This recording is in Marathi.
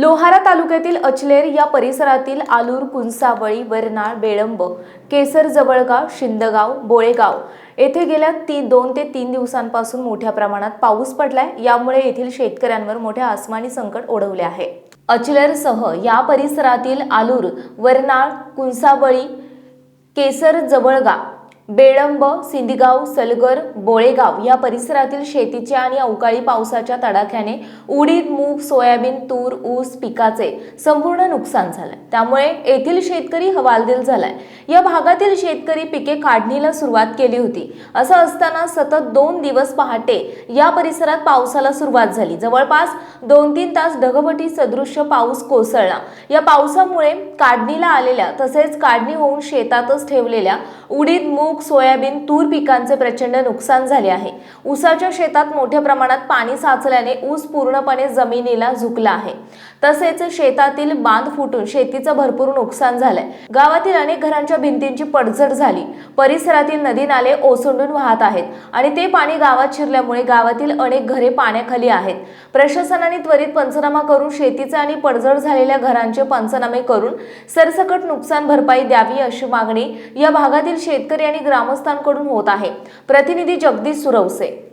लोहारा तालुक्यातील अचलेर या परिसरातील आलूर कुंसावळी वरनाळ बेळंब केसर जवळगाव शिंदगाव बोळेगाव येथे गेल्या ती दोन ते तीन दिवसांपासून मोठ्या प्रमाणात पाऊस पडलाय. यामुळे येथील शेतकऱ्यांवर मोठे आसमानी संकट ओढवले आहे. अचलेरसह या परिसरातील आलूर वरनाळ कुंसावळी केसर जवळगा बेळंब सिंदगाव सलगर बोळेगाव या परिसरातील शेतीच्या आणि अवकाळी पावसाच्या तडाख्याने उडीद मूग सोयाबीन तूर ऊस पिकाचे संपूर्ण नुकसान झालंय. त्यामुळे येथील शेतकरी हवालदिल झालाय. या भागातील शेतकरी पिके काढणीला सुरुवात केली होती. असं असताना सतत दोन दिवस पहाटे या परिसरात पावसाला सुरुवात झाली. जवळपास दोन तीन तास ढगभटी सदृश्य पाऊस कोसळला. या पावसामुळे काढणीला आलेल्या तसेच काढणी होऊन शेतातच ठेवलेल्या उडीद मूग सोयाबीन तूर पिकांचे प्रचंड नुकसान झाले आहे. ऊसाच्या शेतात मोठ्या प्रमाणात पाणी साचल्याने ऊस पूर्णपणे जमिनीला झुकला आहे. तसेच शेतातील बांध फुटून शेतीचं भरपूर नुकसान झालंय. गावातील अनेक घरांच्या भिंतींची पडझड झाली. परिसरातील नदी नाले ओसंडून वाहत आहेत आणि ते पाणी गावात शिरल्यामुळे गावातील अनेक घरे पाण्याखाली आहेत. प्रशासनाने त्वरित पंचनामा करून शेतीचे आणि पडझड झालेल्या घरांचे पंचनामे करून सरसकट नुकसान भरपाई द्यावी अशी मागणी या भागातील शेतकरी आणि ग्रामस्थांकडून होत आहे. प्रतिनिधी जगदीश सुरवसे.